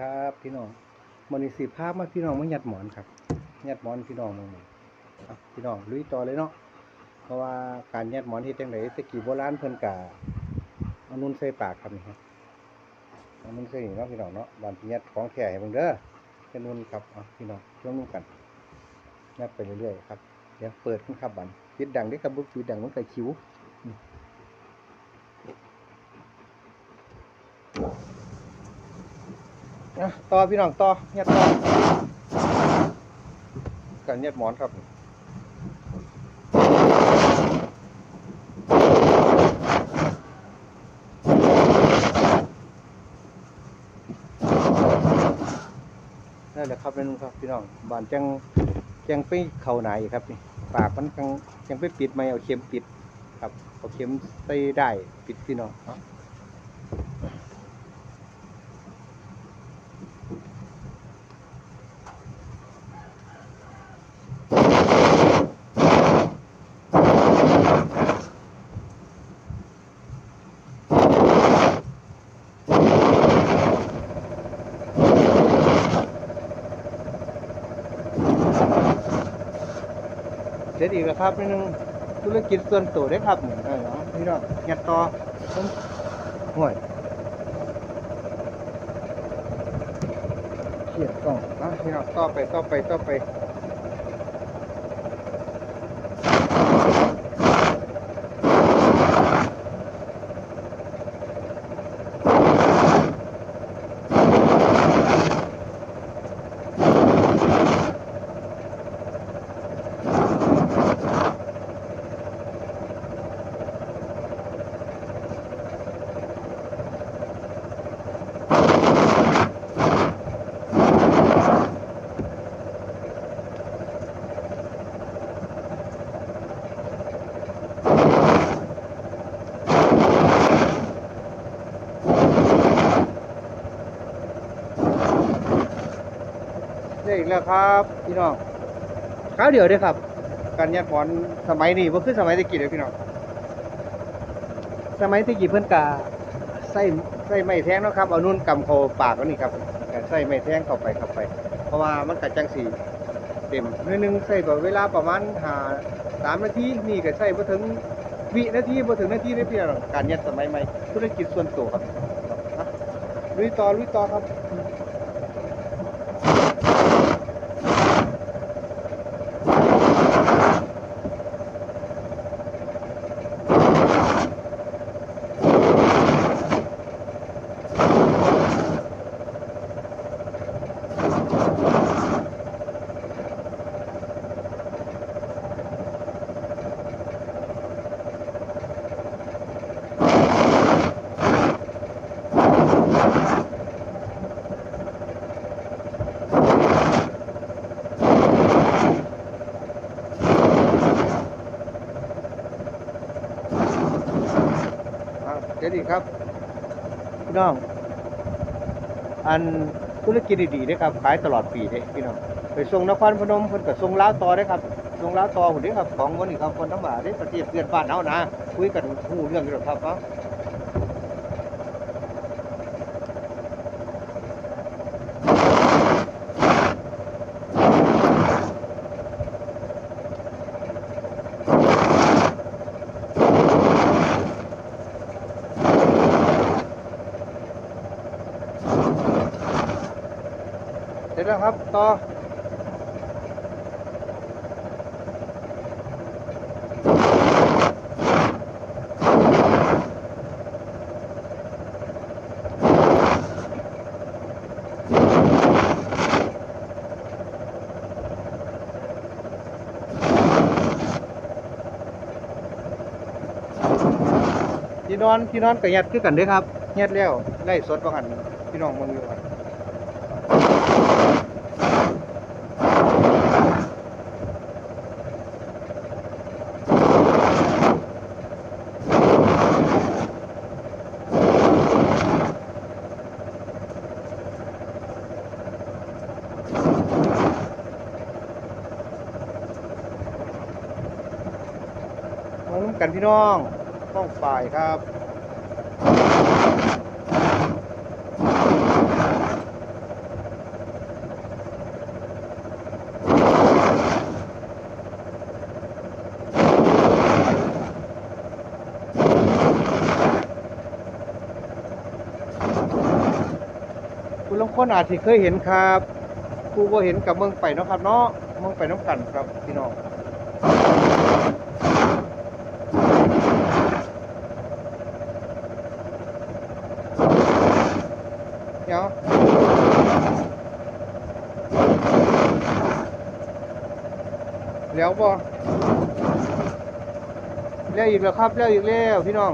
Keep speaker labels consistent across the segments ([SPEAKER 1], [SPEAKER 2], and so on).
[SPEAKER 1] ครับพี่น้องมันนี้สิภาพมาพี่น้องมาหยัดหมอนครับหยัดหมอนพี่น้องมึงพี่น้องลุยต่อเลยเนาะเพราะว่าการหยัดหมอนที่จังไดตะกี้โบราณเพิ่นกะเอานุ่นใส่ปากครับนี่ครับเอานุ่นใส่เนาะพี่น้องเนาะบานที่หยัดของแท้ให้เบิ่งเด้อเป็นนุ่นครับพี่น้องช่วงนุ่นกันหยัดไปเรื่อยๆครับเดี๋ยวเปิดขึ้นครับบันปิดดังด้อครับบุกปิดดังมันก็คิว อะต่อพี่น้องต่อเงียต่อกันเงียหมอนครับนั่นแหละครับนั่นครับพี่น้องบานจังจังไปเข่าไหนครับนี่ปากมันจังจังไปปิดไม่เอาเข็มปิดครับเอาเข็มใส่ได้ปิดพี่น้อง เสร็จอีกแล้วครับนี่นึงธุรกิจส่วนตัวได้ครับนี่เออเอาพี่น้องงัดต่อห่วยเขียนกล้องอะพี่น้องต่อไปต่อไปต่อไป ได้อีกแล้วครับพี่น้องข้าวเดียวเด้อครับ การยัดหมอนสมัยนี้บ่คือสมัยตะกี้เลยพี่น้องสมัยตะกี้เพิ่อนกะใส่ใส่ไม้แท่งเนาะครับเอานุ่นกำเขาปากแล้วนี่ครับใส่ไม้แท่งเข้าไปเข้าไป เพราะว่ามันกัจังสีเต็มนิดนึงใส่ก็เวลาประมาณหาสามนาทีนี่ก็ใส่บ่ถึงวินาทีบ่ถึงนาทีได้เพี่องการยัดสมัยใหม่ธุรกิจส่วนตัวครับลุยต่อลุยต่อครับ เดี๋ยวดีครับพี่น้อง อันธุรกิจดีๆนะครับขายตลอดปีเลยพี่น้องไปส่งนครพนมเพิ่นก็ส่งลาวต่อได้ครับส่งลาวต่อหุ่นเด้ครับของวันนี้ครับคนทั้งหลายเด้ประเทศเพื่อนบ้านเอานะคุยกันหูเรื่องอยู่ครับเนาะ แล้วครับ ต่อที่นอนที่นอนก็ยัดคือกันเด้อครับยัดแล้วไล่สดบ่หันพี่น้องมึงอยู่ว่าม กันพี่น้องต้องฝ่ายครับคุณลุงคนอาจจะเคยเห็นครับครูก็เห็นกับเมืองไปเนะครับเนาะเมืองไปน้ำกันครับพี่น้อง เดี๋ยวเลี้ยวบ่เลี้ยวอีกแล้วครับเลี้ยวอีกแล้วพี่น้อง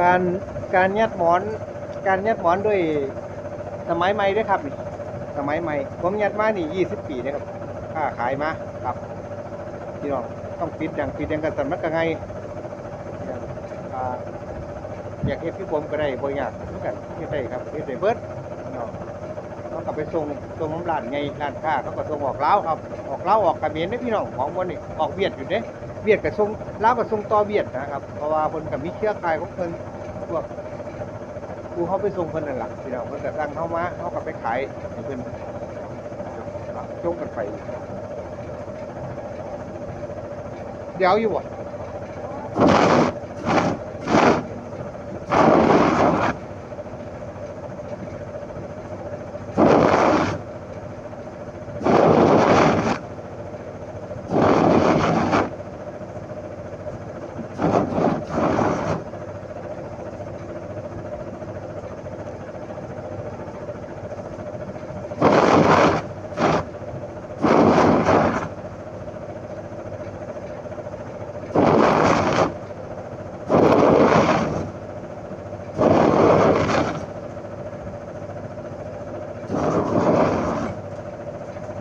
[SPEAKER 1] การ การยัดหมอน การยัดหมอนด้วยสมัยใหม่ด้วยครับ สมัยใหม่ ผมยัดมานี่ยี่สิบปีนะครับค่าขายมาครับพี่น้องต้องปิดอย่างปิดอย่างกันสันมักกะไงอยากเฮ็ดพี่ผมก็ได้บ่อยากเหมือนกันเฮ็ดได้ครับเฮ็ดได้เบิดพี่น้องเขาก็ไปส่งส่งน้ำร้านไงร้านค้าเขาก็ส่งออกเล้าครับออกเล้าออกกระเขมรเด้อพี่น้องของมันนี่ออกเวียดอยู่เด้เวียดก็ส่งเล้าวก็ส่งต่อเวียดนะครับ เพราะว่าเพิ่นก็มีเครือข่ายของเพิ่น พวกกูเขาไปส่งเพิ่นนั่นหล่ะพี่น้องเพิ่นก็สั่งเข้ามาเขาก็ไปขายให้เพิ่นจกกันไปเดี๋ยวอยู่บ่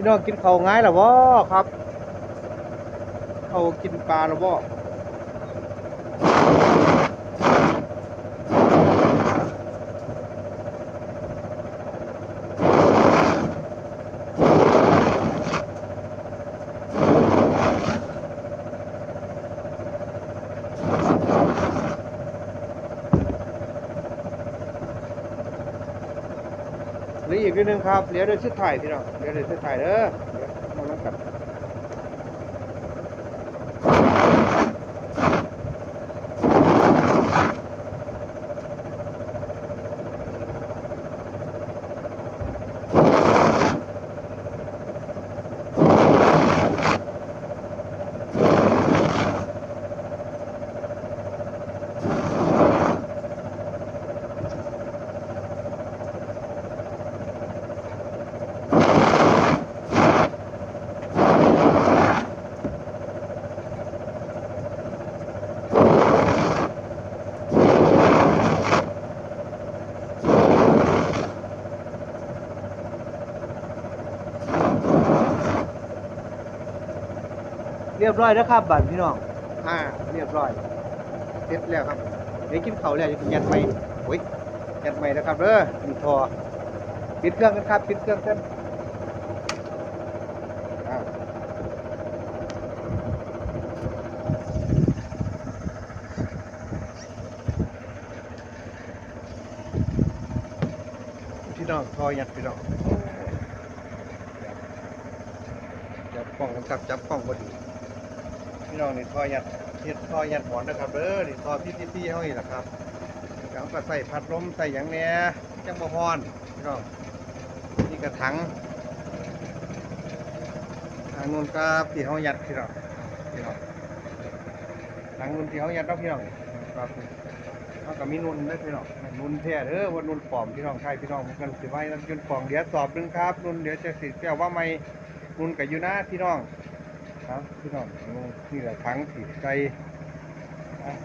[SPEAKER 1] น้องกินข้าวง่ายหรอบ่ครับเขากินปลาหรอบ่เหรืออีกนิดนึงครับเหลือเดือนสุดท้ายพี่น้องเหลือเดือนสุดท้ายเด้อ รียบร้อยแล้วครับบัตรพี่น้องอ่าเรียบร้อยเสร็จแล้วครับเดี๋ยวกินข้าวแล้วจะยัดไม่โอ้ยยัดไม่นะครับเด้อมีทอปิดเครื่องกันครับปิดเครื่องกันอ่าพี่น้องทอยัดพี่น้องจับกล้องนะครับจับกล้องพอดี พี่น้องนี่ทอยัดเฮ็ดทอยัดหมอนนะครับเด้อนี่ทอพี่พี่พี่เฮานี่แหละครับแล้วก็ใส่พัดลมใส่หยังแหน่จังบ่ฮ้อนพี่น้องนี่กระถังทางนู้นก็ที่เฮายัดพี่น้องพี่น้องทางนู้นที่เฮายัดเนาะพี่น้องครับเฮาก็มีนุ่นเด้พี่น้องนุ่นแท้เด้อว่านุ่นปลอมพี่น้องใช่พี่น้องมันกันสิไว้นั่นยุ่นปลอมเดี๋ยวสอบหนึงครับนุ่นเดี๋ยวจะสิแก้วว่าไม่นุ่นก็อยู่นะพี่น้อง ครับพี่น้องนี่แหละทั้งถีบใจ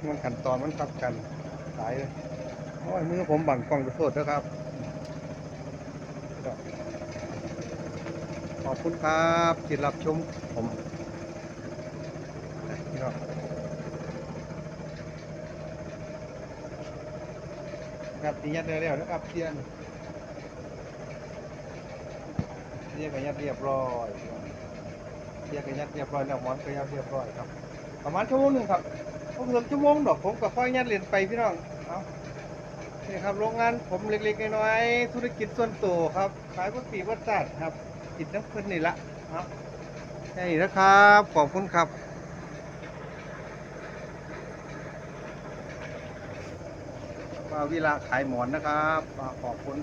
[SPEAKER 1] มันขั้นตอนมันทับกันสายเลยโอ้ยมือผมบังกล้องขอโทษนะครับ ขอบคุณครับที่รับชมผมพี่น้องครับตียัดได้แล้วนะครับเทียนเรียกกันยัดเรียบร้อย เรียกกันยัดเรียบร้อยแล้วหมอนก็ยัดเรียบร้อยครับ ประมาณชั่วโมงหนึ่งครับผมเกือบชั่วโมงดอกผมกับค่อยยัดเรียนไปพี่น้องเอานี่ครับโรงงานผมเล็กๆน้อยๆธุรกิจส่วนตัวครับ ขายวัตถุวัตถุครับกินน้ำเพิ่นนี่ละครับแค่นี้นะครับ ขอบคุณครับว่าวิลาขายหมอนนะครับอ่าขอบคุณ